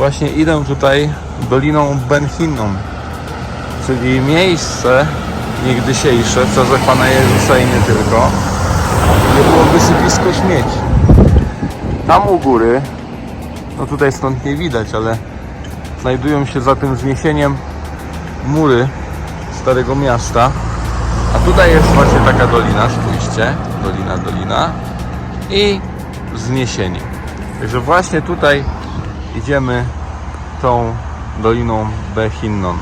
Właśnie idę tutaj Doliną Benchiną, czyli miejsce niegdysiejsze w czasach Pana Jezusa i nie tylko, gdzie było wysypisko śmieci. Tam u góry, no tutaj stąd nie widać, ale znajdują się za tym wzniesieniem mury Starego Miasta. A tutaj jest właśnie taka dolina, spójrzcie, dolina, dolina i wzniesienie. Także właśnie tutaj idziemy tą doliną Behinnon.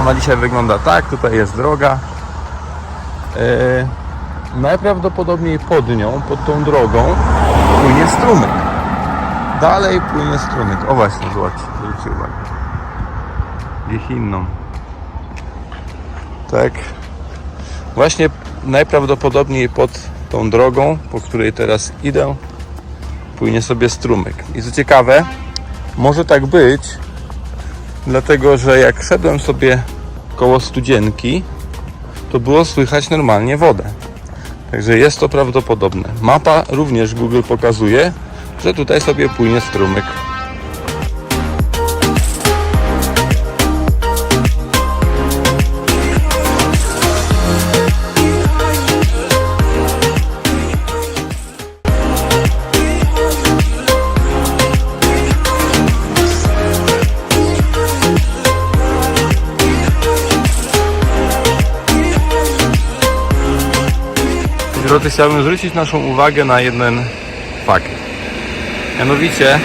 Ona dzisiaj wygląda tak, tutaj jest droga. Yy, najprawdopodobniej pod nią, pod tą drogą płynie strumyk. Dalej płynie strumyk. O właśnie, zobaczcie, zwróćcie uwagę. Behinnon. Tak. Właśnie najprawdopodobniej pod tą drogą, po której teraz idę, płynie sobie strumyk. I co ciekawe, może tak być, dlatego że jak szedłem sobie koło studzienki, to było słychać normalnie wodę. Także jest to prawdopodobne. Mapa również Google pokazuje, że tutaj sobie płynie strumyk. Drodzy, chciałbym zwrócić naszą uwagę na jeden fakt. Mianowicie,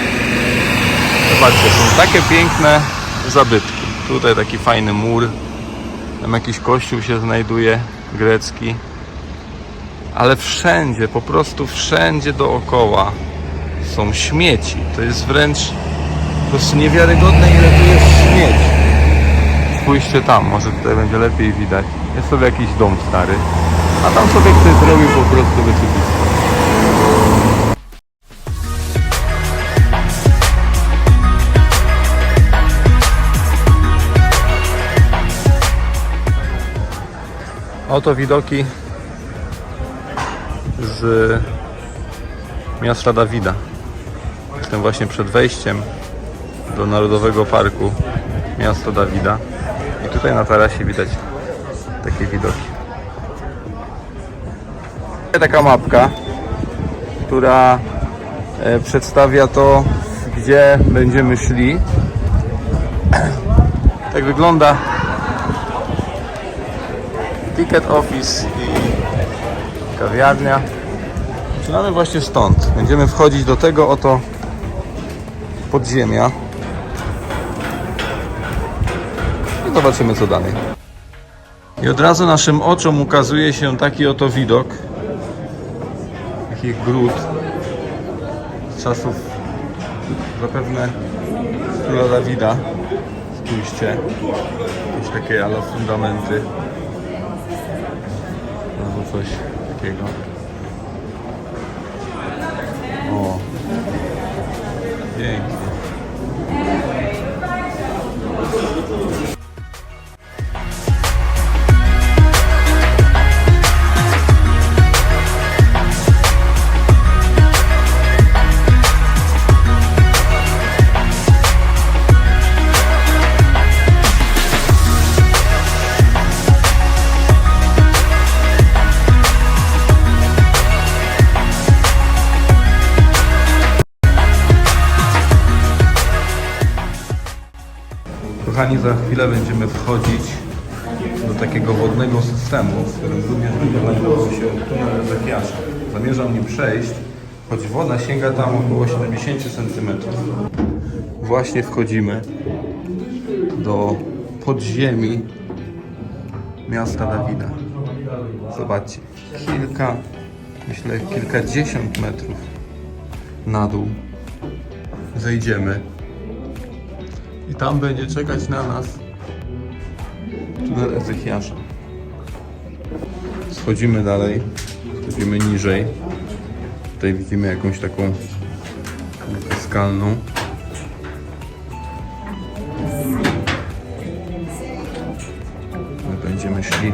zobaczcie, są takie piękne zabytki. Tutaj taki fajny mur, tam jakiś kościół się znajduje, grecki. Ale wszędzie, po prostu wszędzie dookoła są śmieci. To jest wręcz po prostu niewiarygodne, ile tu jest śmieci. Spójrzcie tam, może tutaj będzie lepiej widać. Jest sobie jakiś dom stary. A tam sobie ktoś zrobił po prostu. Oto widoki z miasta Dawida. Jestem właśnie przed wejściem do Narodowego Parku Miasto Dawida. I tutaj na tarasie widać takie widoki. Taka mapka, która e, przedstawia to, gdzie będziemy szli. Tak wygląda ticket office i kawiarnia. Zaczynamy właśnie stąd. Będziemy wchodzić do tego oto podziemia. I zobaczymy co dalej. I od razu naszym oczom ukazuje się taki oto widok. Taki gród z czasów zapewne króla Dawida. Spójrzcie. Jakieś takie ala fundamenty. Albo coś takiego. Za chwilę będziemy wchodzić do takiego wodnego systemu, w którym również będzie się tunel Ezekiasza. Zamierzam nim przejść, choć woda sięga tam około 70 cm. Właśnie wchodzimy do podziemi miasta Dawida. Zobaczcie, kilka, myślę kilkadziesiąt metrów na dół zejdziemy i tam będzie czekać na nas tunel Ezechiasza. Schodzimy dalej, schodzimy niżej. Tutaj widzimy jakąś taką skalną. My będziemy szli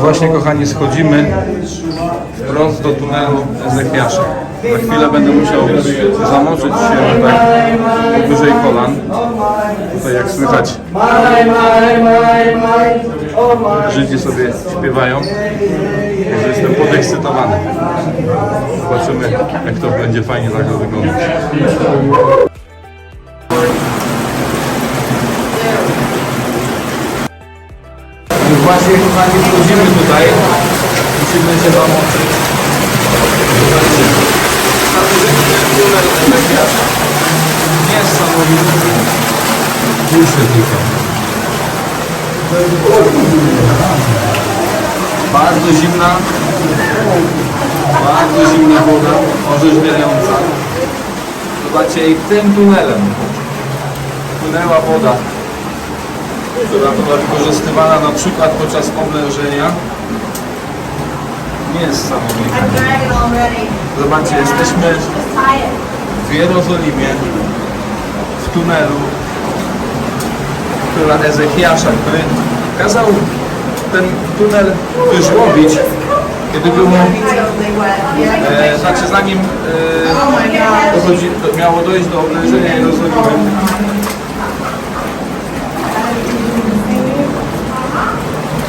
właśnie kochani schodzimy wprost do tunelu Ezechiasza. Za chwilę będę musiał zamoczyć się tak powyżej kolan. Tutaj jak słychać Żydzi sobie śpiewają. Także jestem podekscytowany. Zobaczymy jak to będzie fajnie tak to wyglądać. Właśnie kochani wchodzimy tutaj. Musimy się tunel Ezechiasza. Niesamowity. Spójrzcie tylko. Bardzo zimna. Bardzo zimna woda. Orzeźwiająca. Zobaczcie i tym tunelem płynęła woda która była wykorzystywana na przykład podczas oblężenia. I'm dragging already. Zobaczcie, jesteśmy w Jerozolimie, w tunelu, która Ezechiasza, który kazał ten tunel wyżłobić, kiedy wet. Yeah. e, znaczy zanim e, dochodzi, do, miało dojść do oblężenia Jerozolimy. Właśnie idziemy tym tunelem. Oh, wait, I'm doing good. We gotta go. Zobaczcie, I, I, nogi mokre. gotta move the camera. Yeah, I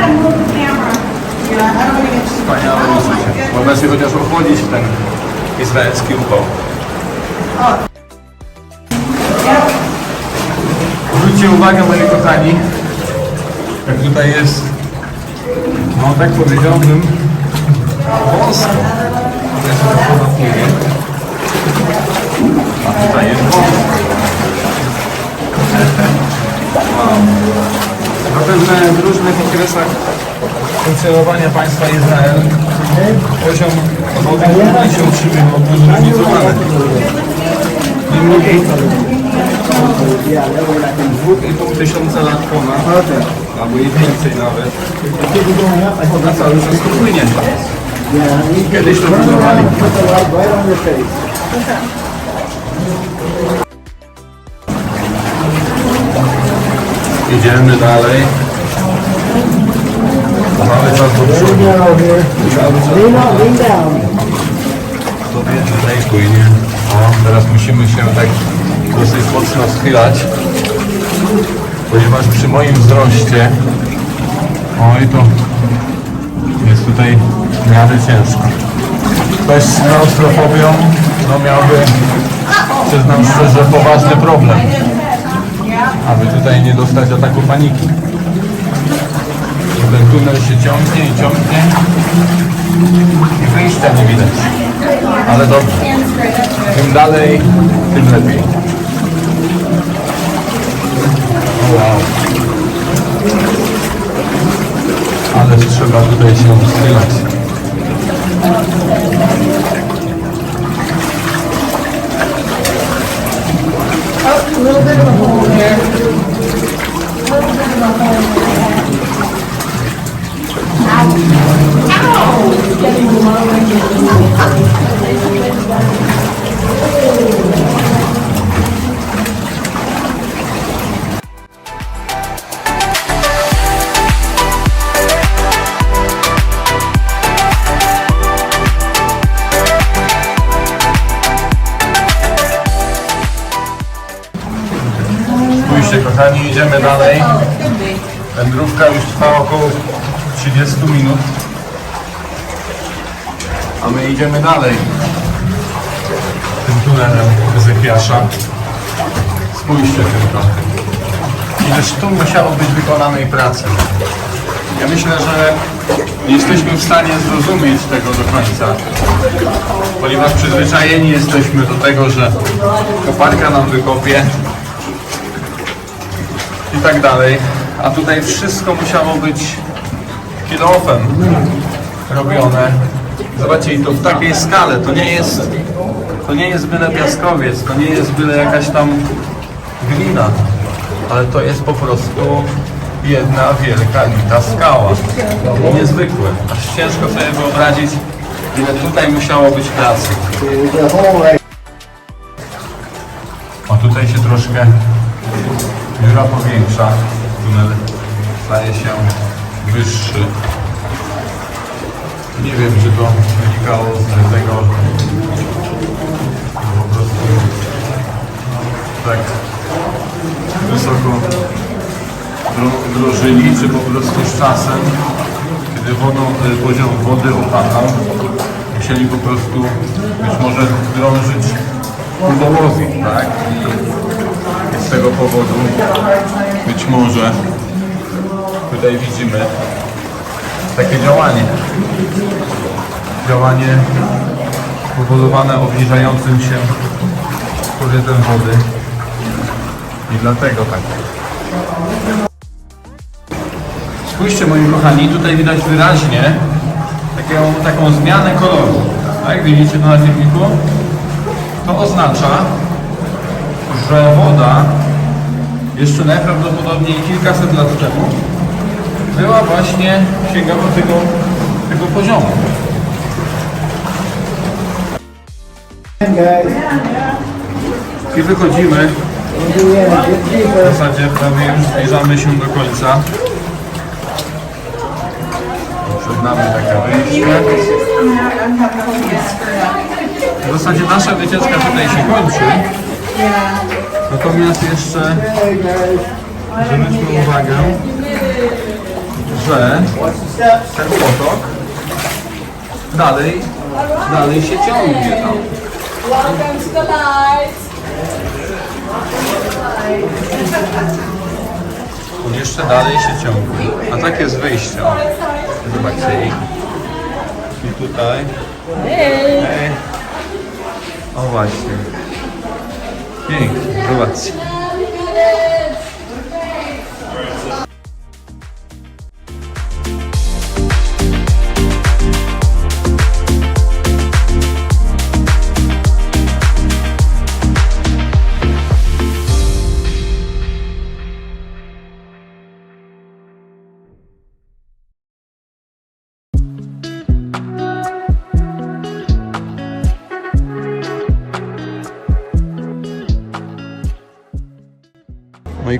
don't want to get Wspaniałe uczucie. Można się chociaż ochłodzić w ten izraelski upał. Zwróćcie uwagę, moi kochani, jak tutaj jest, no tak powiedziałbym, wąsko. A tutaj jest. Wow. Zapewne w różnych okresach funkcjonowania państwa Izrael poziom wody główny się utrzymywał zróżnicowany. I pół tysiąca lat ponad, albo i więcej nawet, woda cały czas to. Idziemy dalej. Cały czas do przodu. Cały czas do przodu. sobie tutaj płynie. O, teraz musimy się tak dosyć mocno schylać, ponieważ przy moim wzroście, oj to jest tutaj w miarę ciężko. Ktoś z klaustrofobią, no miałby, przyznam szczerze, poważny problem, aby tutaj nie dostać ataku paniki. Ten tunel się ciągnie i ciągnie i wyjścia nie widać. Ale dobrze. Im dalej, tym lepiej. Wow. Ale trzeba tutaj się schylać. Spójrzcie kochani, idziemy dalej. Wędrówka już trwa około 30 minut. A my idziemy dalej. Tym tunelem Ezechiasza. Spójrzcie tylko. Ileż tu musiało być wykonanej pracy. Ja myślę, że nie jesteśmy w stanie zrozumieć tego do końca, ponieważ przyzwyczajeni jesteśmy do tego, że koparka nam wykopie tak dalej, a tutaj wszystko musiało być kilofem robione. Zobaczcie, i to w takiej skale, to nie jest, to nie jest byle piaskowiec, to nie jest byle jakaś tam glina, ale to jest po prostu jedna wielka lita skała. Niezwykłe. Aż ciężko sobie wyobrazić, ile tutaj musiało być pracy. O, tutaj się troszkę dziura powiększa. Tunel staje się wyższy. Nie wiem, czy to wynikało z tego, po prostu tak wysoko dro- drożyli, czy po prostu z czasem, kiedy wodą, y, poziom wody opadał, musieli po prostu być może drążyć wodowozy, tak? Tego powodu być może tutaj widzimy takie działanie. Działanie spowodowane obniżającym się poziomem wody i dlatego tak. Spójrzcie moi kochani, tutaj widać wyraźnie taką, taką zmianę koloru. Tak, widzicie to na filmiku? To oznacza, że woda jeszcze najprawdopodobniej kilkaset lat temu była właśnie, sięgała tego, tego poziomu. I wychodzimy w zasadzie prawie już zbliżamy się do końca. Przed nami takie wyjście. W zasadzie nasza wycieczka tutaj się kończy. Natomiast jeszcze zwróćmy uwagę, że ten potok dalej, dalej się ciągnie tam. Welcome to the lights. On jeszcze dalej się ciągnie. A tak jest wyjście. Zobaczcie. I tutaj. Hej. O właśnie. Pięknie. Zobaczcie. Moi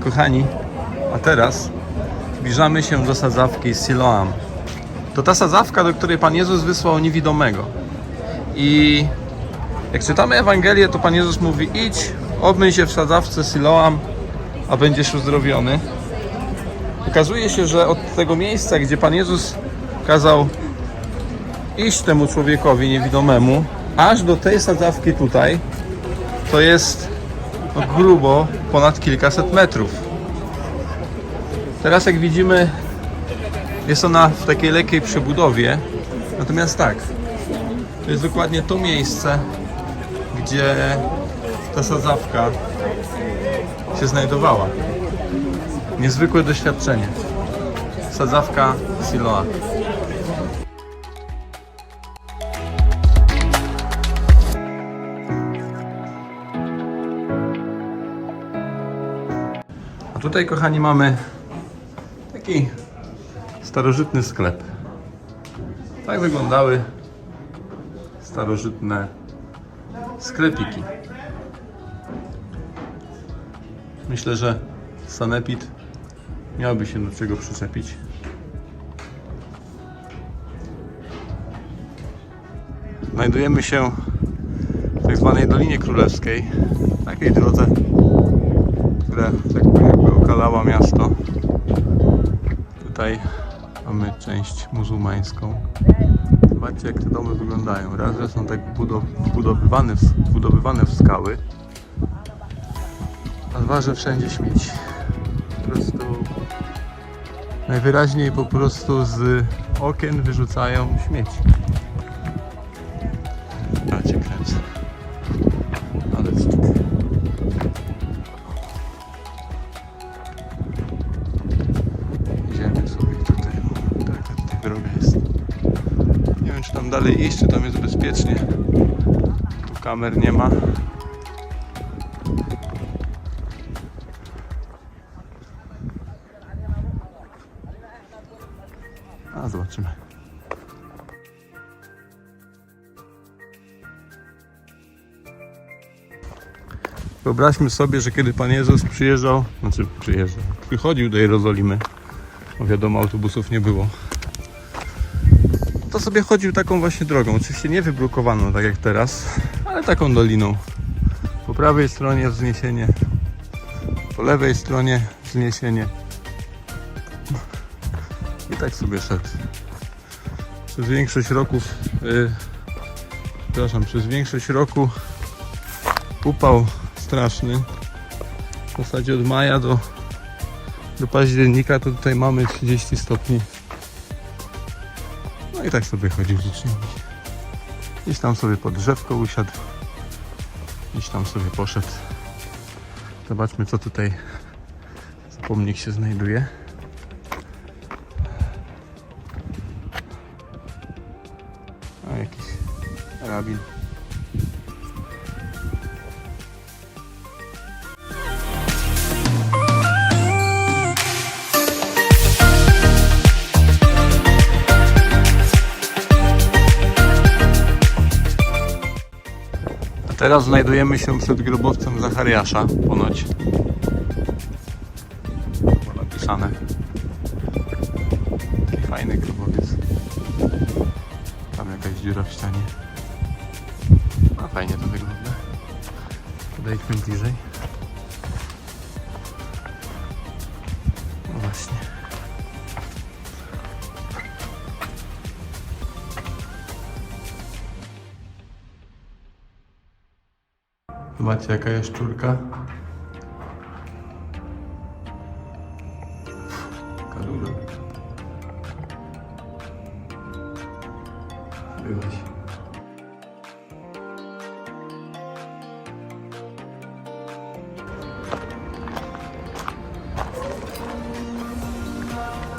kochani, a teraz zbliżamy się do sadzawki Siloam. To ta sadzawka, do której Pan Jezus wysłał niewidomego. I jak czytamy Ewangelię, to Pan Jezus mówi idź, obmyj się w sadzawce Siloam, a będziesz uzdrowiony. Okazuje się, że od tego miejsca, gdzie Pan Jezus kazał iść temu człowiekowi niewidomemu, aż do tej sadzawki tutaj, to jest no, grubo ponad kilkaset metrów. Teraz jak widzimy jest ona w takiej lekkiej przebudowie. Natomiast tak, to jest dokładnie to miejsce, gdzie ta sadzawka się znajdowała. Niezwykłe doświadczenie. Sadzawka Siloa. Tutaj, kochani, mamy taki starożytny sklep. Tak wyglądały starożytne sklepiki. Myślę, że sanepid miałby się do czego przyczepić. Znajdujemy się w tak zwanej Dolinie Królewskiej, takiej drodze, która tak jakby okalała miasto. Tutaj mamy część muzułmańską. Zobaczcie jak te domy wyglądają. Raz, że są tak budow- wbudowywane, wbudowywane w skały, a dwa, że wszędzie śmieci. Po prostu najwyraźniej po prostu z okien wyrzucają śmieci. A cię kręcę. Dalej iść, czy tam jest bezpiecznie. Tu kamer nie ma. A zobaczymy. Wyobraźmy sobie, że kiedy Pan Jezus przyjeżdżał, znaczy przyjeżdżał, przychodził do Jerozolimy, bo wiadomo, autobusów nie było, to sobie chodził taką właśnie drogą. Oczywiście nie wybrukowaną, tak jak teraz, ale taką doliną. Po prawej stronie wzniesienie, po lewej stronie wzniesienie. I tak sobie szedł. Przez większość roków, yy, przepraszam, przez większość roku upał straszny. W zasadzie od maja do, do października to tutaj mamy 30 stopni. I tak sobie chodził licznie. Gdzieś tam sobie pod drzewko usiadł. Gdzieś tam sobie poszedł. Zobaczmy co tutaj za pomnik się znajduje. Teraz znajdujemy się przed grobowcem Zachariasza, ponoć. Było napisane. Taki fajny grobowiec. Tam jakaś dziura w ścianie. No fajnie to wygląda. Podejdźmy bliżej. Zobaczcie jaka jest szczurka. Taka duża. Byłaś.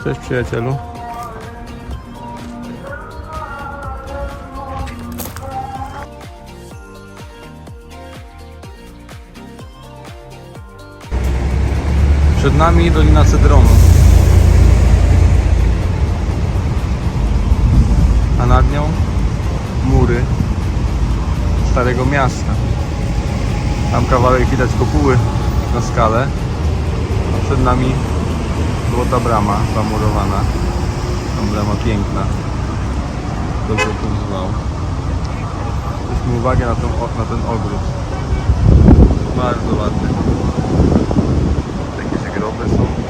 Cześć przyjacielu. Przed nami Dolina Cedronu. A nad nią mury Starego Miasta. Tam kawałek widać kopuły na skale. A przed nami złota brama zamurowana. Tam brama piękna. Dobrze to zwał. Zwróćmy uwagę na na ten ogród. Bardzo ładny. vessel.